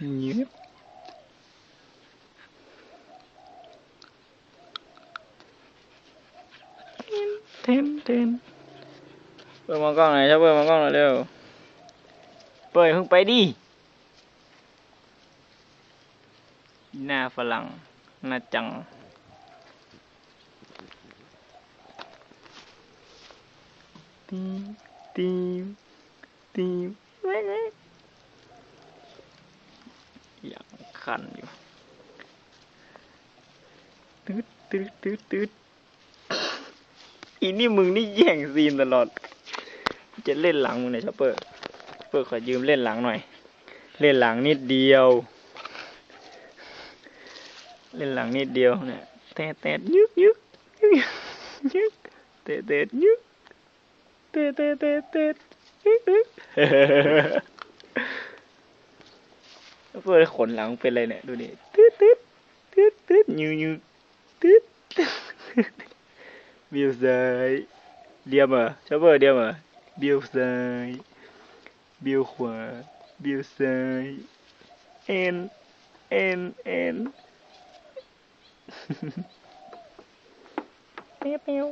ยืบเทนเทนเปิดมองกล้องหน่อยชอบเปิดมองกล้องหน่อยเร็ว เปิดเพิ่งไปดิหน้าฝรั่งหน้าจังตีมตีมตีมเว้ยเว้ยยัง คันอยู่ตืดตืดตืดตืดอีนี่มึงนี่แย่งซีนตลอด จะเล่นหลังมึงหน่อยชอปเปอร์เปอร์ขอยืมเล่นหลังหน่อย เล่นหลังนิดเดียว เล่นหลังนิดเดียวเนี่ยแตะแตะยึกยึกยึกยึกแตะแตะยึกเตะเตะเตะเตะอึ๊ก อึ๊กแล้วเพื่อขนหลังเป็นอะไรเนี่ย ดูดิตึ๊ดตึ๊ดตึ๊ดตึ๊ดยูยูตึ๊ดบิวซ้ายเดียมเหรอชอบเบอร์เดียมเหรอบิวซ้ายบิวขวาบิวซ้ายเอ็นเอ็นเอ็นเปียวเปียว